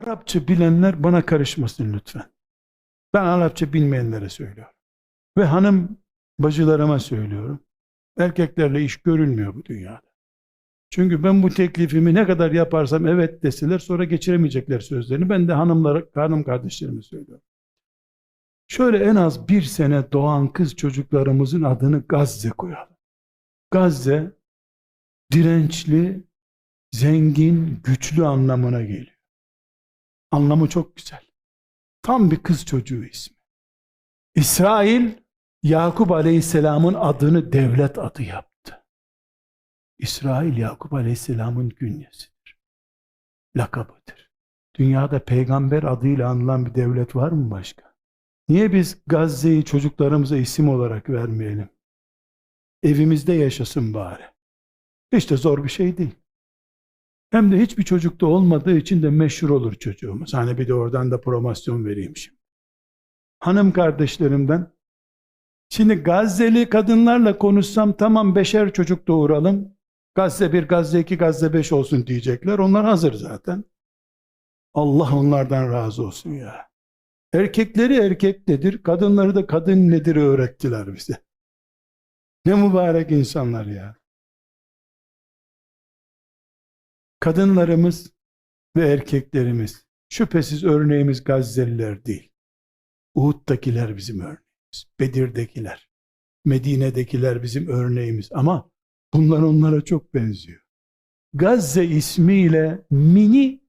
Arapça bilenler bana karışmasın lütfen. Ben Arapça bilmeyenlere söylüyorum. Ve hanım bacılarıma söylüyorum. Erkeklerle iş görülmüyor bu dünyada. Çünkü ben bu teklifimi ne kadar yaparsam evet deseler sonra geçiremeyecekler sözlerini. Ben de hanımlara, hanım kardeşlerime söylüyorum. Şöyle en az bir sene doğan kız çocuklarımızın adını Gazze koyalım. Gazze dirençli, zengin, güçlü anlamına geliyor. Anlamı çok güzel. Tam bir kız çocuğu ismi. İsrail, Yakup Aleyhisselam'ın adını devlet adı yaptı. İsrail, Yakup Aleyhisselam'ın günyesidir. Lakabıdır. Dünyada peygamber adıyla anılan bir devlet var mı başka? Niye biz Gazze'yi çocuklarımıza isim olarak vermeyelim? Evimizde yaşasın bari. Hiç de zor bir şey değil. Hem de hiçbir çocukta olmadığı için de meşhur olur çocuğumuz. Hani bir de oradan da promosyon vereyim şimdi. Hanım kardeşlerimden şimdi Gazze'li kadınlarla konuşsam tamam beşer çocuk doğuralım. Gazze 1, Gazze 2, Gazze 5 olsun diyecekler. Onlar hazır zaten. Allah onlardan razı olsun ya. Erkekleri erkek nedir, kadınları da kadın nedir öğrettiler bize. Ne mübarek insanlar ya. Kadınlarımız ve erkeklerimiz şüphesiz örneğimiz Gazze'liler değil. Uhud'dakiler bizim örneğimiz. Bedir'dekiler, Medine'dekiler bizim örneğimiz ama bunlar onlara çok benziyor. Gazze ismiyle mini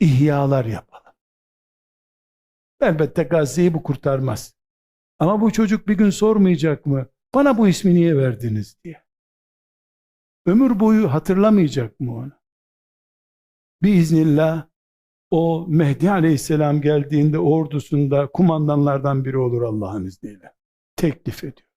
ihyalar yapalım. Elbette Gazze'yi bu kurtarmaz. Ama bu çocuk bir gün sormayacak mı? Bana bu ismi niye verdiniz diye. Ömür boyu hatırlamayacak mı onu? Biiznillah o Mehdi Aleyhisselam geldiğinde ordusunda kumandanlardan biri olur Allah'ın izniyle. Teklif ediyor.